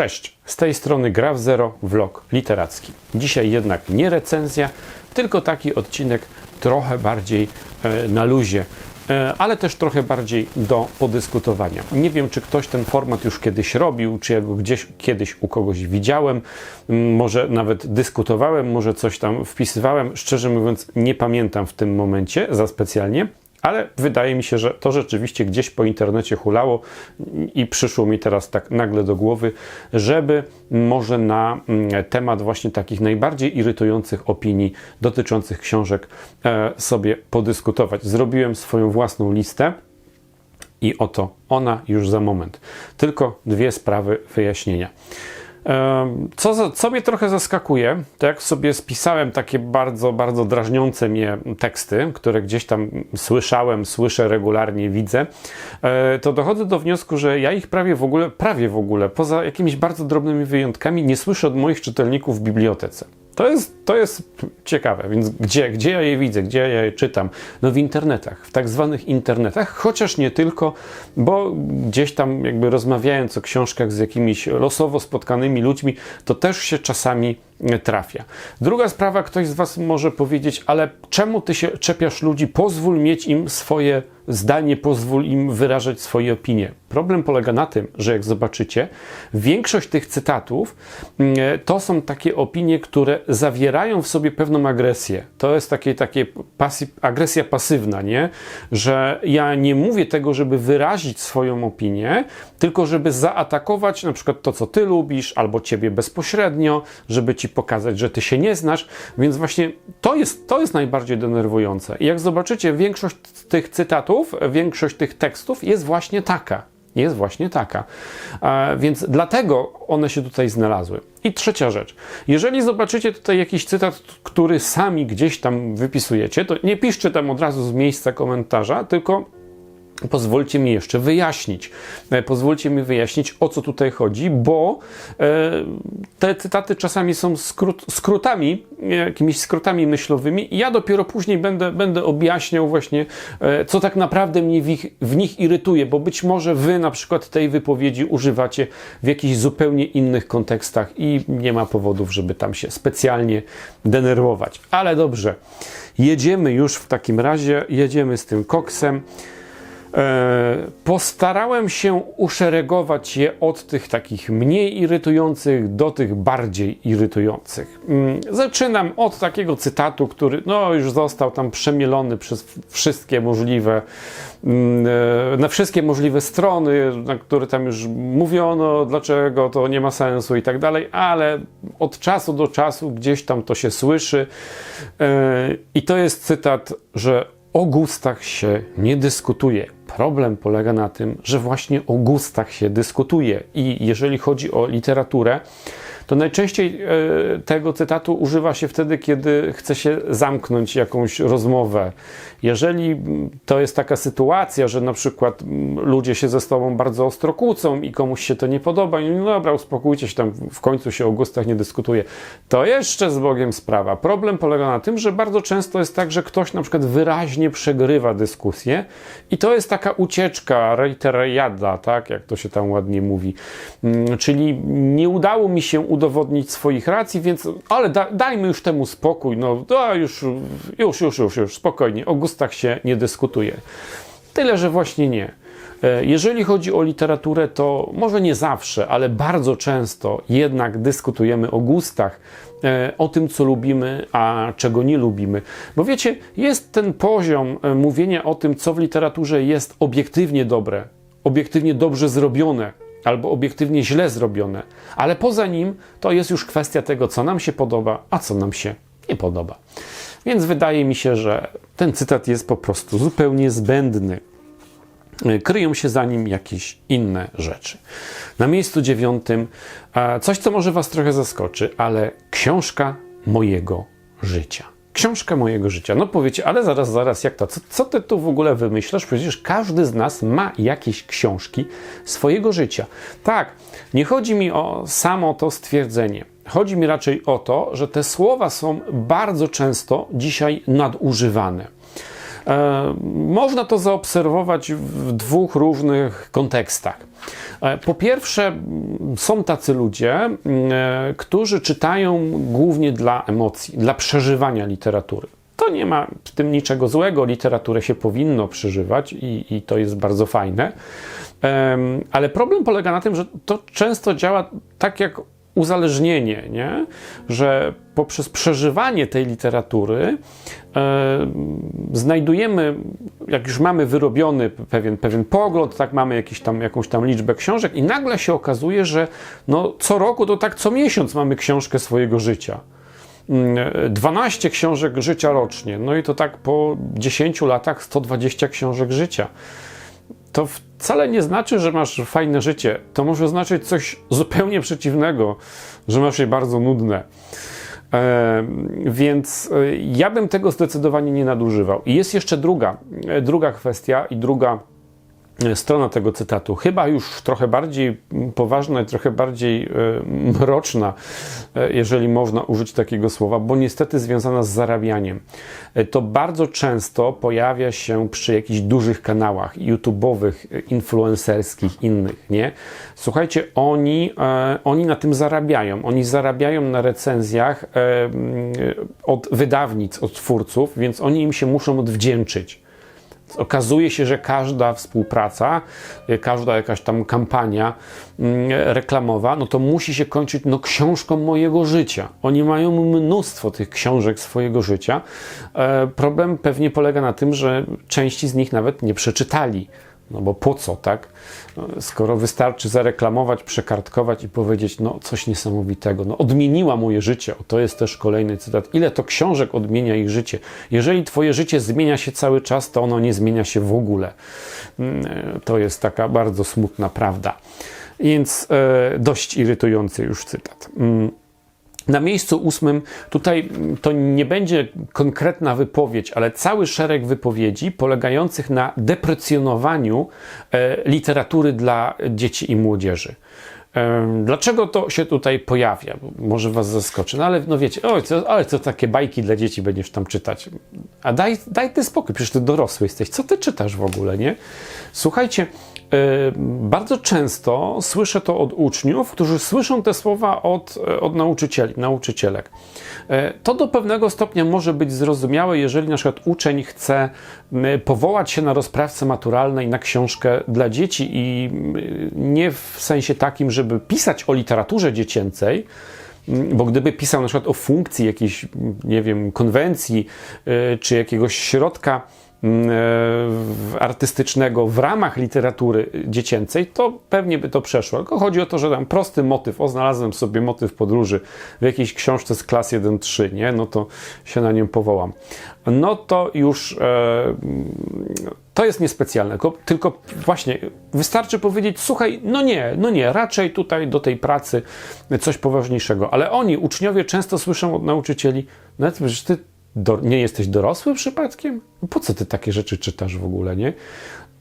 Cześć, z tej strony Graf Zero, vlog literacki. Dzisiaj jednak nie recenzja, tylko taki odcinek trochę bardziej e, na luzie, e, ale też trochę bardziej do podyskutowania. Nie wiem, czy ktoś ten format już kiedyś robił, czy ja go gdzieś kiedyś u kogoś widziałem, m, może nawet dyskutowałem, może coś tam wpisywałem. Szczerze mówiąc, nie pamiętam w tym momencie za specjalnie. Ale wydaje mi się, że to rzeczywiście gdzieś po internecie hulało i przyszło mi teraz tak nagle do głowy, żeby może na mm, temat właśnie takich najbardziej irytujących opinii dotyczących książek e, sobie podyskutować. Zrobiłem swoją własną listę. I oto ona już za moment. Tylko dwie sprawy wyjaśnienia. Co, co mnie trochę zaskakuje, to jak sobie spisałem takie bardzo, bardzo drażniące mnie teksty, które gdzieś tam słyszałem, słyszę regularnie, widzę, e, to dochodzę do wniosku, że ja ich prawie w ogóle, prawie w ogóle, poza jakimiś bardzo drobnymi wyjątkami, nie słyszę od moich czytelników w bibliotece. To jest, to jest ciekawe, więc gdzie, gdzie ja je widzę, gdzie ja je czytam? No w internetach, w tak zwanych internetach, chociaż nie tylko, bo gdzieś tam jakby rozmawiając o książkach z jakimiś losowo spotkanymi ludźmi, to też się czasami trafia. Druga sprawa, ktoś z Was może powiedzieć, ale czemu Ty się czepiasz ludzi? Pozwól mieć im swoje zdanie, pozwól im wyrażać swoje opinie. Problem polega na tym, że jak zobaczycie, większość tych cytatów mm, to są takie opinie, które zawierają w sobie pewną agresję. To jest takie, takie agresja pasywna, nie? Że ja nie mówię tego, żeby wyrazić swoją opinię, tylko żeby zaatakować na przykład to, co ty lubisz, albo ciebie bezpośrednio, żeby ci pokazać, że ty się nie znasz. Więc właśnie to jest, to jest najbardziej denerwujące. I jak zobaczycie, większość tych cytatów, większość tych tekstów jest właśnie taka. Jest właśnie taka. E, więc dlatego one się tutaj znalazły. I trzecia rzecz. Jeżeli zobaczycie tutaj jakiś cytat, który sami gdzieś tam wypisujecie, to nie piszcie tam od razu z miejsca komentarza, tylko Pozwólcie mi jeszcze wyjaśnić. E, Pozwólcie mi wyjaśnić, o co tutaj chodzi, bo e, te cytaty czasami są skrót, skrótami, e, jakimiś skrótami myślowymi, i ja dopiero później będę, będę objaśniał właśnie, co tak naprawdę mnie w, ich, w nich irytuje, bo być może wy na przykład tej wypowiedzi używacie w jakichś zupełnie innych kontekstach i nie ma powodów, żeby tam się specjalnie denerwować. Ale dobrze, jedziemy już w takim razie, jedziemy z tym koksem. E, Postarałem się uszeregować je od tych takich mniej irytujących do tych bardziej irytujących. Mm, Zaczynam od takiego cytatu, który no, już został tam przemielony przez wszystkie możliwe, mm, e, na wszystkie możliwe strony, na które tam już mówiono, dlaczego to nie ma sensu i tak dalej, ale od czasu do czasu gdzieś tam to się słyszy. E, I to jest cytat, że o gustach się nie dyskutuje. Problem polega na tym, że właśnie o gustach się dyskutuje. I jeżeli chodzi o literaturę, to najczęściej e, tego cytatu używa się wtedy, kiedy chce się zamknąć jakąś rozmowę. Jeżeli to jest taka sytuacja, że na przykład ludzie się ze sobą bardzo ostro kłócą i komuś się to nie podoba, i no dobra, uspokójcie się tam, w końcu się o gustach nie dyskutuje, to jeszcze z Bogiem sprawa. Problem polega na tym, że bardzo często jest tak, że ktoś na przykład wyraźnie przegrywa dyskusję i to jest taka ucieczka, reiterajada, tak, jak to się tam ładnie mówi. Mm, Czyli nie udało mi się udowodnić swoich racji, więc ale da, dajmy już temu spokój, no to już, już, już, już, już, spokojnie, o gustach się nie dyskutuje. Tyle, że właśnie nie. E, Jeżeli chodzi o literaturę, to może nie zawsze, ale bardzo często jednak dyskutujemy o gustach, e, o tym, co lubimy, a czego nie lubimy. Bo wiecie, jest ten poziom e, mówienia o tym, co w literaturze jest obiektywnie dobre, obiektywnie dobrze zrobione, albo obiektywnie źle zrobione, ale poza nim to jest już kwestia tego, co nam się podoba, a co nam się nie podoba. Więc wydaje mi się, że ten cytat jest po prostu zupełnie zbędny kryją się za nim jakieś inne rzeczy. Na miejscu dziewiątym coś, co może Was trochę zaskoczy, ale książka mojego życia. Książka mojego życia. No powiecie, ale zaraz, zaraz, jak to? Co, co ty tu w ogóle wymyślasz? Przecież każdy z nas ma jakieś książki swojego życia. Tak, nie chodzi mi o samo to stwierdzenie. Chodzi mi raczej o to, że te słowa są bardzo często dzisiaj nadużywane. E, można to zaobserwować w dwóch różnych kontekstach. E, Po pierwsze, są tacy ludzie, e, którzy czytają głównie dla emocji, dla przeżywania literatury. To nie ma w tym niczego złego, literaturę się powinno przeżywać i, i to jest bardzo fajne. Ale problem polega na tym, że to często działa tak jak uzależnienie, nie? że poprzez przeżywanie tej literatury znajdujemy, jak już mamy wyrobiony pewien, pewien pogląd, tak mamy jakiś tam, jakąś tam liczbę książek i nagle się okazuje, że no, co roku to tak co miesiąc mamy książkę swojego życia. Mm, 12 książek życia rocznie, no i to tak po 10 latach 120 książek życia to wcale nie znaczy, że masz fajne życie. To może znaczyć coś zupełnie przeciwnego, że masz je bardzo nudne. Więc e, ja bym tego zdecydowanie nie nadużywał. I jest jeszcze druga, e, druga kwestia i druga strona tego cytatu, chyba już trochę bardziej poważna i trochę bardziej e, mroczna, e, jeżeli można użyć takiego słowa, bo niestety związana z zarabianiem. E, To bardzo często pojawia się przy jakichś dużych kanałach YouTube'owych, influencerskich, innych, nie? Słuchajcie, oni, oni na tym zarabiają. Oni zarabiają na recenzjach od wydawnic, od twórców, więc oni im się muszą odwdzięczyć. Okazuje się, że każda współpraca, y, każda jakaś tam kampania mm, reklamowa, no to musi się kończyć no, książką mojego życia. Oni mają mnóstwo tych książek swojego życia. E, problem pewnie polega na tym, że części z nich nawet nie przeczytali. No bo po co, tak? No, Skoro wystarczy zareklamować, przekartkować i powiedzieć, no coś niesamowitego, no odmieniła moje życie. O, to jest też kolejny cytat. Ile to książek odmienia ich życie? Jeżeli twoje życie zmienia się cały czas, to ono nie zmienia się w ogóle. Mm, e, To jest taka bardzo smutna prawda. Więc e, dość irytujący już cytat. Na miejscu ósmym tutaj to nie będzie konkretna wypowiedź, ale cały szereg wypowiedzi polegających na deprecjonowaniu e, literatury dla dzieci i młodzieży. Dlaczego to się tutaj pojawia? Może Was zaskoczy, no ale no wiecie, oj, co, ale co takie bajki dla dzieci będziesz tam czytać? A daj, daj ty spokój, przecież ty dorosły jesteś. Co ty czytasz w ogóle, nie? Słuchajcie, bardzo często słyszę to od uczniów, którzy słyszą te słowa od, e, od nauczycieli, nauczycielek. E, To do pewnego stopnia może być zrozumiałe, jeżeli na przykład uczeń chce powołać się na rozprawce maturalnej, na książkę dla dzieci i nie w sensie takim, żeby pisać o literaturze dziecięcej, bo gdyby pisał na przykład o funkcji jakiejś, nie wiem, konwencji y, czy jakiegoś środka artystycznego w ramach literatury dziecięcej, to pewnie by to przeszło. Tylko chodzi o to, że tam prosty motyw, o znalazłem sobie motyw podróży w jakiejś książce z klas 1-3, nie? No to się na nią powołam. No to już e, to jest niespecjalne, tylko, tylko właśnie wystarczy powiedzieć, słuchaj, no nie, no nie, raczej tutaj do tej pracy coś poważniejszego. Ale oni, uczniowie, często słyszą od nauczycieli, no przecież ty do, nie jesteś dorosły przypadkiem? No Po co ty takie rzeczy czytasz w ogóle, nie?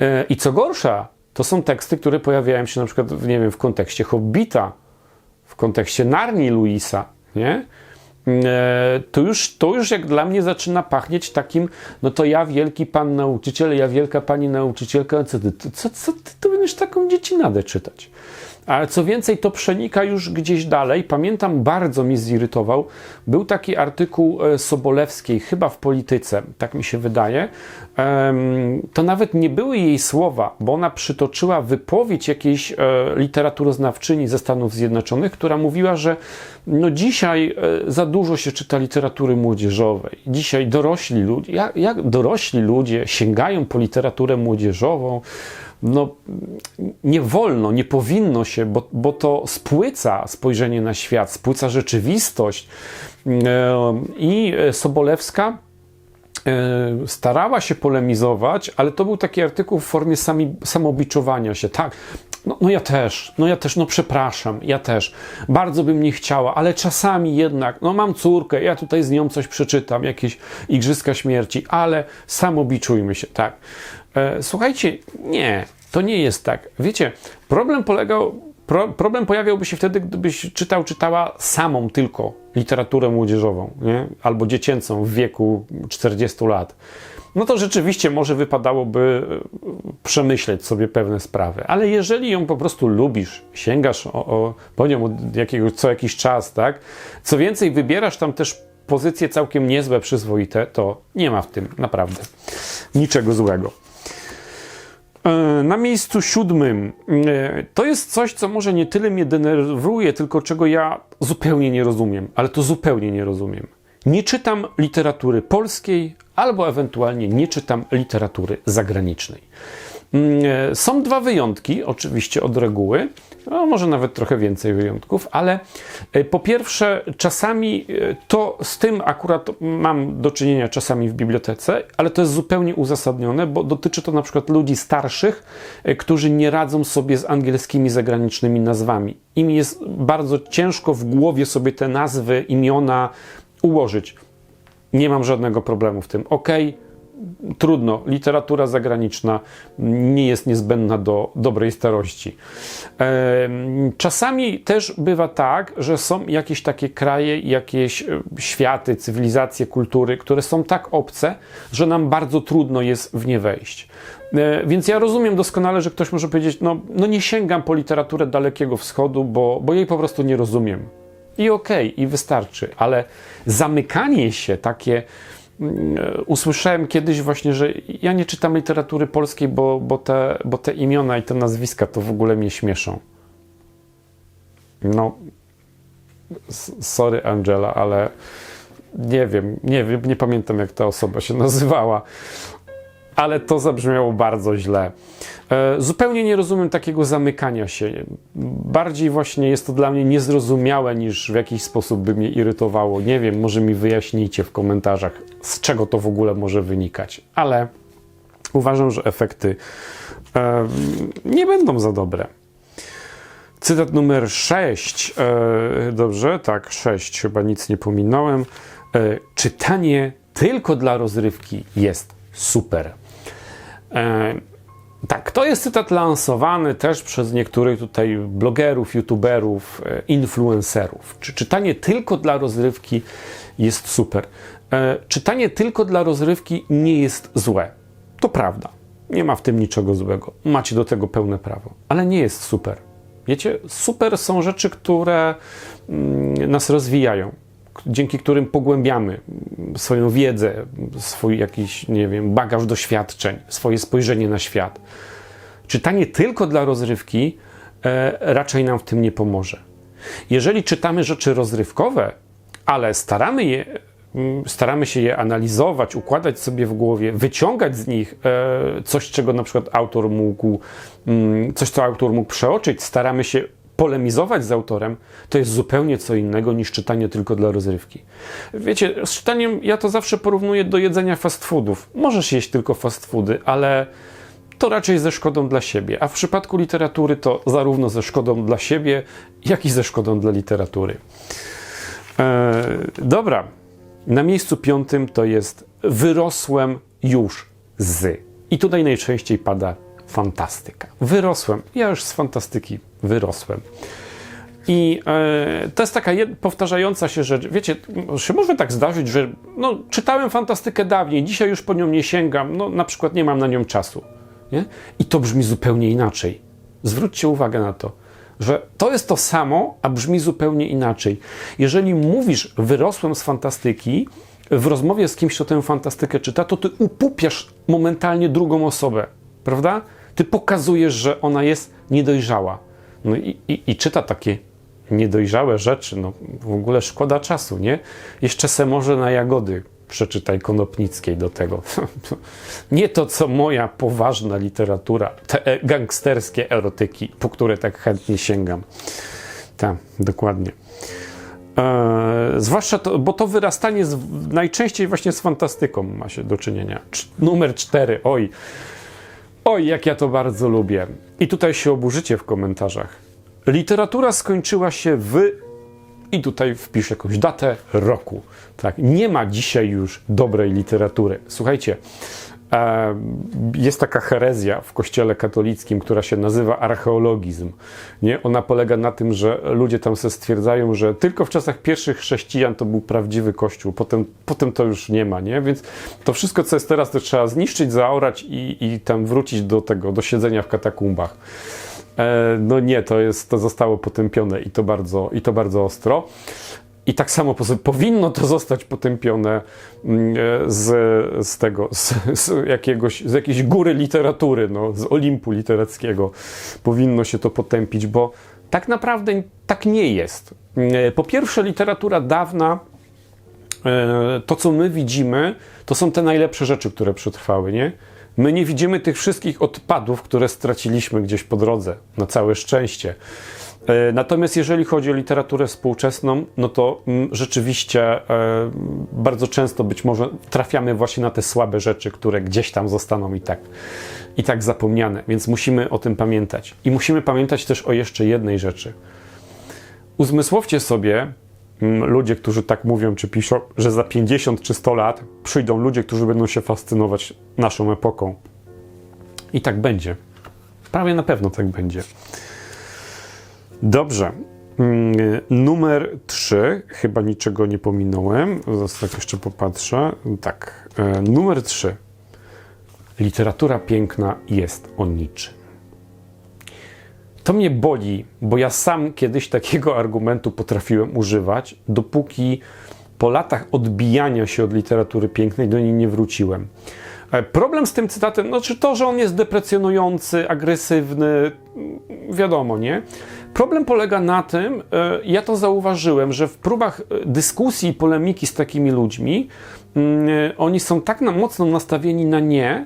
E, I co gorsza, to są teksty, które pojawiają się na przykład, w, nie wiem, w kontekście Hobbita, w kontekście Narni Luisa, nie? E, To już, to już jak dla mnie zaczyna pachnieć takim, no to ja wielki pan nauczyciel, ja wielka pani nauczycielka, co ty, co, co ty to będziesz taką dziecinadę czytać? Ale co więcej, to przenika już gdzieś dalej. Pamiętam, bardzo mi zirytował. Był taki artykuł e, Sobolewskiej, chyba w Polityce, tak mi się wydaje. To nawet nie były jej słowa, bo ona przytoczyła wypowiedź jakiejś e, literaturoznawczyni ze Stanów Zjednoczonych, która mówiła, że no dzisiaj e, za dużo się czyta literatury młodzieżowej. Dzisiaj dorośli ludzie, jak, jak dorośli ludzie sięgają po literaturę młodzieżową, no nie wolno, nie powinno się, bo, bo to spłyca spojrzenie na świat, spłyca rzeczywistość. E, I Sobolewska e, starała się polemizować, ale to był taki artykuł w formie sami, samobiczowania się. Tak, no, no ja też, no ja też, no przepraszam, ja też. Bardzo bym nie chciała, ale czasami jednak, no mam córkę, ja tutaj z nią coś przeczytam, jakieś Igrzyska Śmierci, ale samobiczujmy się, tak. E, słuchajcie, nie, to nie jest tak. Wiecie, problem polegał, pro, problem pojawiałby się wtedy, gdybyś czytał, czytała samą tylko literaturę młodzieżową, nie? albo dziecięcą w wieku 40 lat. no to rzeczywiście może wypadałoby e, przemyśleć sobie pewne sprawy. Ale jeżeli ją po prostu lubisz, sięgasz o, o, po nią jakiegoś, co jakiś czas, tak? Co więcej, wybierasz tam też pozycje całkiem niezłe, przyzwoite, to nie ma w tym naprawdę niczego złego. E, Na miejscu siódmym e, to jest coś, co może nie tyle mnie denerwuje, tylko czego ja zupełnie nie rozumiem, ale to zupełnie nie rozumiem. Nie czytam literatury polskiej, albo ewentualnie nie czytam literatury zagranicznej. Mm, e, Są dwa wyjątki, oczywiście od reguły, no może nawet trochę więcej wyjątków, ale e, po pierwsze, czasami e, to z tym akurat mam do czynienia czasami w bibliotece, ale to jest zupełnie uzasadnione, bo dotyczy to na przykład ludzi starszych, którzy nie radzą sobie z angielskimi zagranicznymi nazwami. Im jest bardzo ciężko w głowie sobie te nazwy, imiona ułożyć. Nie mam żadnego problemu w tym. Okej, trudno, literatura zagraniczna nie jest niezbędna do dobrej starości. Czasami też bywa tak, że są jakieś takie kraje, jakieś e, światy, cywilizacje, kultury, które są tak obce, że nam bardzo trudno jest w nie wejść. E, Więc ja rozumiem doskonale, że ktoś może powiedzieć, no, no nie sięgam po literaturę Dalekiego Wschodu, bo, bo jej po prostu nie rozumiem. I okej, i wystarczy, ale zamykanie się takie. E, Usłyszałem kiedyś właśnie, że ja nie czytam literatury polskiej, bo, bo, te, bo te imiona i te nazwiska to w ogóle mnie śmieszą. No, sorry Angela, ale nie wiem, nie wiem, nie pamiętam jak ta osoba się nazywała, ale to zabrzmiało bardzo źle. E, Zupełnie nie rozumiem takiego zamykania się. Bardziej właśnie jest to dla mnie niezrozumiałe niż w jakiś sposób by mnie irytowało. Nie wiem, może mi wyjaśnijcie w komentarzach, z czego to w ogóle może wynikać, ale uważam, że efekty e, nie będą za dobre. Cytat numer 6. E, dobrze, tak, 6, chyba nic nie pominąłem. E, czytanie tylko dla rozrywki jest super. E, tak, to jest cytat lansowany też przez niektórych tutaj blogerów, youtuberów, e, influencerów. Czy czytanie tylko dla rozrywki jest super? E, czytanie tylko dla rozrywki nie jest złe. To prawda. Nie ma w tym niczego złego. Macie do tego pełne prawo. Ale nie jest super. Wiecie, super są rzeczy, które mm, nas rozwijają, dzięki którym pogłębiamy swoją wiedzę, swój jakiś, nie wiem, bagaż doświadczeń, swoje spojrzenie na świat. Czytanie tylko dla rozrywki e, raczej nam w tym nie pomoże. Jeżeli czytamy rzeczy rozrywkowe, ale staramy, je, mm, staramy się je analizować, układać sobie w głowie, wyciągać z nich e, coś, czego na przykład autor mógł, mm, coś, co autor mógł przeoczyć, staramy się polemizować z autorem, to jest zupełnie co innego niż czytanie tylko dla rozrywki. Wiecie, z czytaniem ja to zawsze porównuję do jedzenia fast foodów. Możesz jeść tylko fast foody, ale to raczej ze szkodą dla siebie. A w przypadku literatury to zarówno ze szkodą dla siebie, jak i ze szkodą dla literatury. E, dobra. Na miejscu piątym to jest wyrosłem już z. I tutaj najczęściej pada fantastyka. Wyrosłem. Ja już z fantastyki wyrosłem. I e, to jest taka jed- powtarzająca się rzecz. Wiecie, się może tak zdarzyć, że no, czytałem fantastykę dawniej, dzisiaj już po nią nie sięgam, no na przykład nie mam na nią czasu. Nie? I to brzmi zupełnie inaczej. Zwróćcie uwagę na to, że to jest to samo, a brzmi zupełnie inaczej. Jeżeli mówisz, wyrosłem z fantastyki, w rozmowie z kimś, kto tę fantastykę czyta, to ty upupiasz momentalnie drugą osobę, prawda? Ty pokazujesz, że ona jest niedojrzała. No i, i, i czyta takie niedojrzałe rzeczy, no w ogóle szkoda czasu, nie? Jeszcze se może na jagody przeczytaj Konopnickiej do tego. Nie to, co moja poważna literatura, te e, gangsterskie erotyki, po które tak chętnie sięgam. Tak, dokładnie. E, zwłaszcza to, bo to wyrastanie z, najczęściej właśnie z fantastyką ma się do czynienia. Cz- numer cztery, oj. Oj, jak ja to bardzo lubię. I tutaj się oburzycie w komentarzach. Literatura skończyła się w. I tutaj wpisz jakąś datę roku. Tak, nie ma dzisiaj już dobrej literatury. Słuchajcie, Jest taka herezja w kościele katolickim, która się nazywa archeologizm. Nie? Ona polega na tym, że ludzie tam se stwierdzają, że tylko w czasach pierwszych chrześcijan to był prawdziwy kościół, potem, potem to już nie ma. Nie? Więc to wszystko, co jest teraz, to trzeba zniszczyć, zaorać i, i tam wrócić do tego, do siedzenia w katakumbach. E, No nie, to, jest, to zostało potępione i to bardzo, i to bardzo ostro. I tak samo po- powinno to zostać potępione mm, e, z, z tego, z, z, jakiegoś, z jakiejś góry literatury, no, z Olimpu literackiego. Powinno się to potępić, bo tak naprawdę tak nie jest. E, Po pierwsze, literatura dawna, e, to co my widzimy, to są te najlepsze rzeczy, które przetrwały, nie? My nie widzimy tych wszystkich odpadów, które straciliśmy gdzieś po drodze, na całe szczęście. E, Natomiast jeżeli chodzi o literaturę współczesną, no to mm, rzeczywiście e, bardzo często być może trafiamy właśnie na te słabe rzeczy, które gdzieś tam zostaną i tak, i tak zapomniane, więc musimy o tym pamiętać. I musimy pamiętać też o jeszcze jednej rzeczy. Uzmysłowcie sobie, mm, ludzie, którzy tak mówią czy piszą, że za 50 czy 100 lat przyjdą ludzie, którzy będą się fascynować naszą epoką. I tak będzie. Prawie na pewno tak będzie. Dobrze. Mm, Numer 3, chyba niczego nie pominąłem. Zaraz tak jeszcze popatrzę. Tak. e, Numer 3. Literatura piękna jest o niczym. To mnie boli, bo ja sam kiedyś takiego argumentu potrafiłem używać, dopóki po latach odbijania się od literatury pięknej do niej nie wróciłem. E, Problem z tym cytatem, znaczy to, że on jest deprecjonujący, agresywny, wiadomo, nie? Problem polega na tym, e, ja to zauważyłem, że w próbach e, dyskusji i polemiki z takimi ludźmi, mm, e, oni są tak na mocno nastawieni na nie,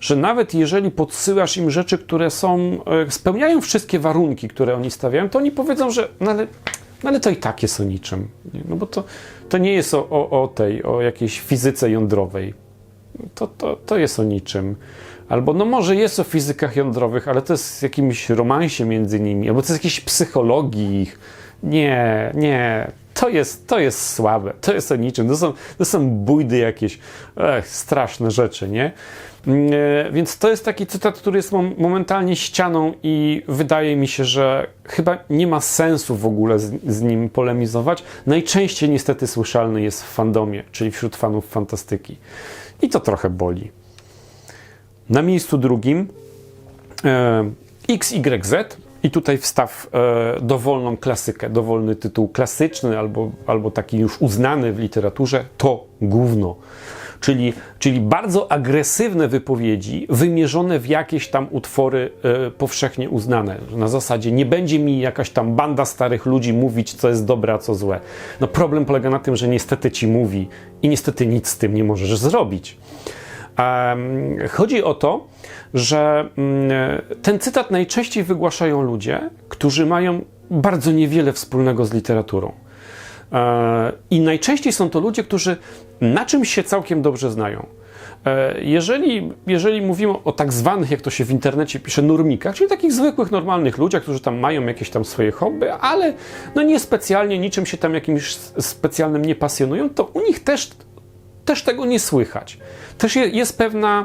że nawet jeżeli podsyłasz im rzeczy, które są, spełniają wszystkie warunki, które oni stawiają, to oni powiedzą, że no ale, no ale to i tak jest o niczym. No bo to, to nie jest o, o, o tej, o jakiejś fizyce jądrowej. To, to, to jest o niczym. Albo no może jest o fizykach jądrowych, ale to jest jakimś romansie między nimi, albo to jest jakiejś psychologii ich. Nie, nie, to jest, to jest słabe, to jest o niczym, to są, to są bójdy jakieś, ech, straszne rzeczy, nie? Mm, e, Więc to jest taki cytat, który jest mom- momentalnie ścianą i wydaje mi się, że chyba nie ma sensu w ogóle z, z nim polemizować. Najczęściej niestety słyszalny jest w fandomie, czyli wśród fanów fantastyki. I to trochę boli. Na miejscu drugim e, XYZ i tutaj wstaw e, dowolną klasykę, dowolny tytuł klasyczny albo, albo taki już uznany w literaturze, to gówno. Czyli, czyli bardzo agresywne wypowiedzi wymierzone w jakieś tam utwory e, powszechnie uznane. Na zasadzie nie będzie mi jakaś tam banda starych ludzi mówić, co jest dobre, a co złe. No problem polega na tym, że niestety ci mówi i niestety nic z tym nie możesz zrobić. Chodzi o to, że mm, ten cytat najczęściej wygłaszają ludzie, którzy mają bardzo niewiele wspólnego z literaturą. E, I najczęściej są to ludzie, którzy na czymś się całkiem dobrze znają. E, Jeżeli, jeżeli mówimy o tak zwanych, jak to się w internecie pisze, normikach, czyli takich zwykłych, normalnych ludziach, którzy tam mają jakieś tam swoje hobby, ale no niespecjalnie niczym się tam jakimś specjalnym nie pasjonują, to u nich też też tego nie słychać. Też je- jest pewna.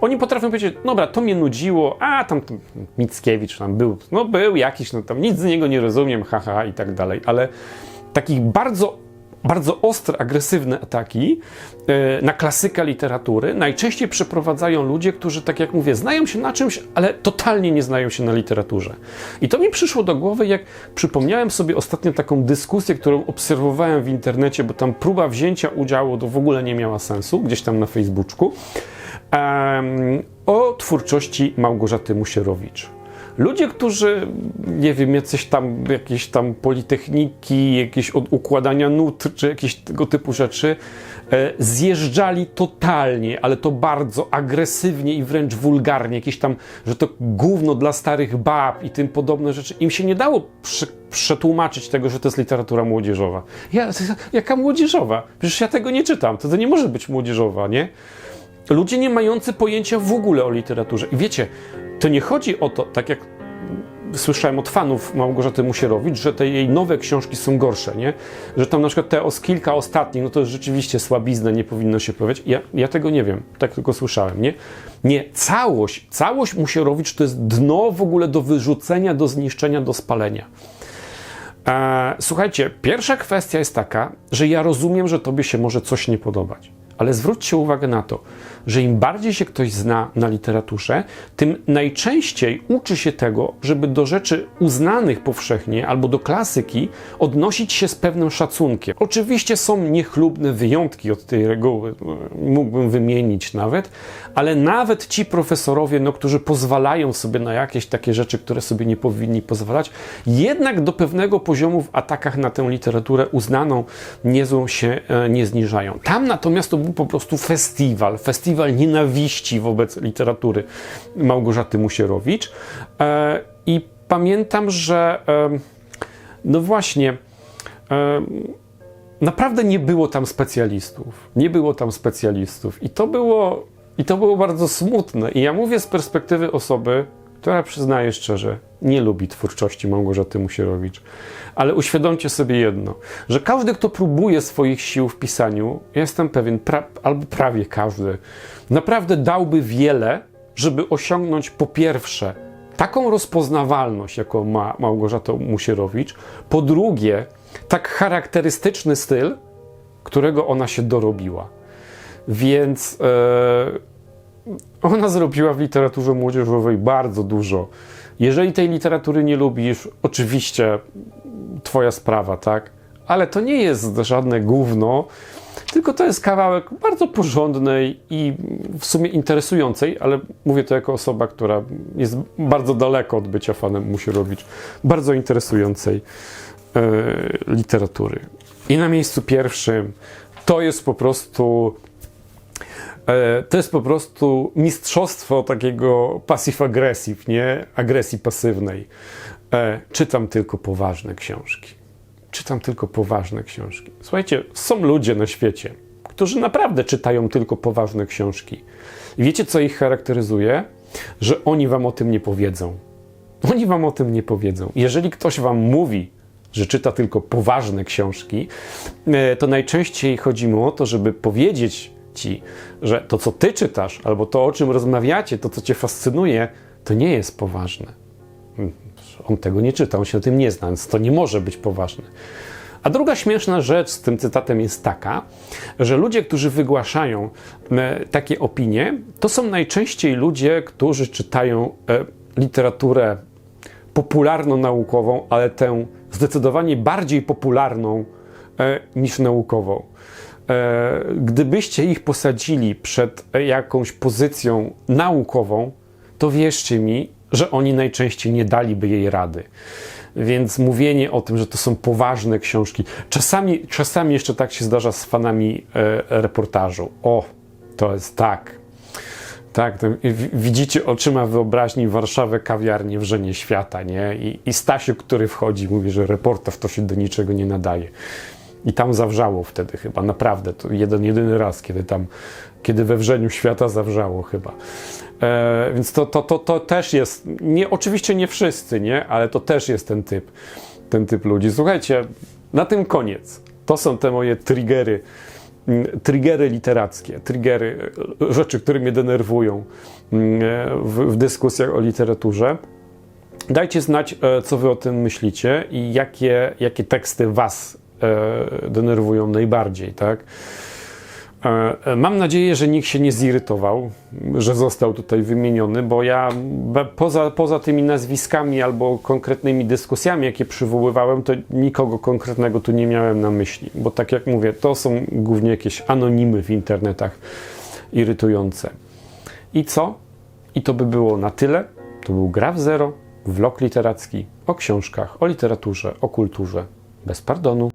Oni potrafią powiedzieć, dobra, to mnie nudziło, a tam, tam Mickiewicz tam był, no był jakiś, no tam nic z niego nie rozumiem, haha i tak dalej, ale takich bardzo, bardzo ostre, agresywne ataki e, na klasyka literatury najczęściej przeprowadzają ludzie, którzy, tak jak mówię, znają się na czymś, ale totalnie nie znają się na literaturze. I to mi przyszło do głowy, jak przypomniałem sobie ostatnio taką dyskusję, którą obserwowałem w internecie, bo tam próba wzięcia udziału to w ogóle nie miała sensu, gdzieś tam na Facebooku, o twórczości Małgorzaty Musierowicz. Ludzie, którzy, nie wiem, jacyś tam, jakieś tam politechniki, jakieś od układania nut, czy jakieś tego typu rzeczy, e, zjeżdżali totalnie, ale to bardzo agresywnie i wręcz wulgarnie, jakieś tam, że to gówno dla starych bab i tym podobne rzeczy. Im się nie dało prze, przetłumaczyć tego, że to jest literatura młodzieżowa. Ja, jaka młodzieżowa? Przecież ja tego nie czytam, to, to nie może być młodzieżowa, nie? Ludzie nie mający pojęcia w ogóle o literaturze. I wiecie, to nie chodzi o to, tak jak słyszałem od fanów Małgorzaty Musierowicz, że te jej nowe książki są gorsze, nie? Że tam na przykład te os, kilka ostatnich, no to rzeczywiście słabizna, nie powinno się powiedzieć. Ja, ja tego nie wiem, tak tylko słyszałem, nie? Nie, całość, całość Musierowicz to jest dno w ogóle do wyrzucenia, do zniszczenia, do spalenia. E, słuchajcie, pierwsza kwestia jest taka, że ja rozumiem, że tobie się może coś nie podobać. Ale zwróćcie uwagę na to, że im bardziej się ktoś zna na literaturze, tym najczęściej uczy się tego, żeby do rzeczy uznanych powszechnie albo do klasyki odnosić się z pewnym szacunkiem. Oczywiście są niechlubne wyjątki od tej reguły, mógłbym wymienić nawet, ale nawet ci profesorowie, no, którzy pozwalają sobie na jakieś takie rzeczy, które sobie nie powinni pozwalać, jednak do pewnego poziomu w atakach na tę literaturę uznaną niezłą się e, nie zniżają. Tam natomiast to był po prostu festiwal, festiwal nienawiści wobec literatury Małgorzaty Musierowicz. E, I pamiętam, że no właśnie, naprawdę nie było tam specjalistów. Nie było tam specjalistów. I to było, i to było bardzo smutne. I ja mówię z perspektywy osoby, która przyznaje szczerze, nie lubi twórczości Małgorzaty Musierowicz. Ale uświadomcie sobie jedno, że każdy, kto próbuje swoich sił w pisaniu, jestem pewien, pra, albo prawie każdy, naprawdę dałby wiele, żeby osiągnąć po pierwsze taką rozpoznawalność, jaką ma Małgorzata Musierowicz, po drugie tak charakterystyczny styl, którego ona się dorobiła. Więc e, ona zrobiła w literaturze młodzieżowej bardzo dużo. Jeżeli tej literatury nie lubisz, oczywiście twoja sprawa, tak? Ale to nie jest żadne gówno, tylko to jest kawałek bardzo porządnej i w sumie interesującej, ale mówię to jako osoba, która jest bardzo daleko od bycia fanem Musierowicz, bardzo interesującej e, literatury. I na miejscu pierwszym to jest po prostu to jest po prostu mistrzostwo takiego passive-aggressive, nie? Agresji pasywnej. E, czytam tylko poważne książki. Czytam tylko poważne książki. Słuchajcie, są ludzie na świecie, którzy naprawdę czytają tylko poważne książki. I wiecie, co ich charakteryzuje? Że oni wam o tym nie powiedzą. Oni wam o tym nie powiedzą. Jeżeli ktoś wam mówi, że czyta tylko poważne książki, e, to najczęściej chodzi mu o to, żeby powiedzieć ci, że to, co ty czytasz, albo to, o czym rozmawiacie, to, co cię fascynuje, to nie jest poważne. On tego nie czyta, on się o tym nie zna, więc to nie może być poważne. A druga śmieszna rzecz z tym cytatem jest taka, że ludzie, którzy wygłaszają e, takie opinie, to są najczęściej ludzie, którzy czytają e, literaturę popularno-naukową, ale tę zdecydowanie bardziej popularną e, niż naukową. E, gdybyście ich posadzili przed jakąś pozycją naukową, to wierzcie mi, że oni najczęściej nie daliby jej rady. Więc mówienie o tym, że to są poważne książki, czasami, czasami jeszcze tak się zdarza z fanami e, reportażu. O, to jest tak. Tak, widzicie oczyma wyobraźni Warszawę, kawiarnię w Żenie Świata, nie? I, I Stasiu, który wchodzi, mówi, że reportaż to się do niczego nie nadaje. I tam zawrzało wtedy chyba, naprawdę, to jeden, jedyny raz, kiedy tam, kiedy we Wrzeniu Świata zawrzało chyba. E, więc to, to, to, to też jest, nie, oczywiście nie wszyscy, nie? Ale to też jest ten typ, ten typ ludzi. Słuchajcie, na tym koniec. To są te moje triggery, mm, triggery literackie, triggery, e, rzeczy, które mnie denerwują mm, e, w, w dyskusjach o literaturze. Dajcie znać, e, co wy o tym myślicie i jakie, jakie teksty was denerwują najbardziej, tak? E, Mam nadzieję, że nikt się nie zirytował, że został tutaj wymieniony, bo ja poza, poza tymi nazwiskami albo konkretnymi dyskusjami, jakie przywoływałem, to nikogo konkretnego tu nie miałem na myśli, bo tak jak mówię, to są głównie jakieś anonimy w internetach irytujące. I co? I to by było na tyle. To był Graf Zero, vlog literacki o książkach, o literaturze, o kulturze, bez pardonu.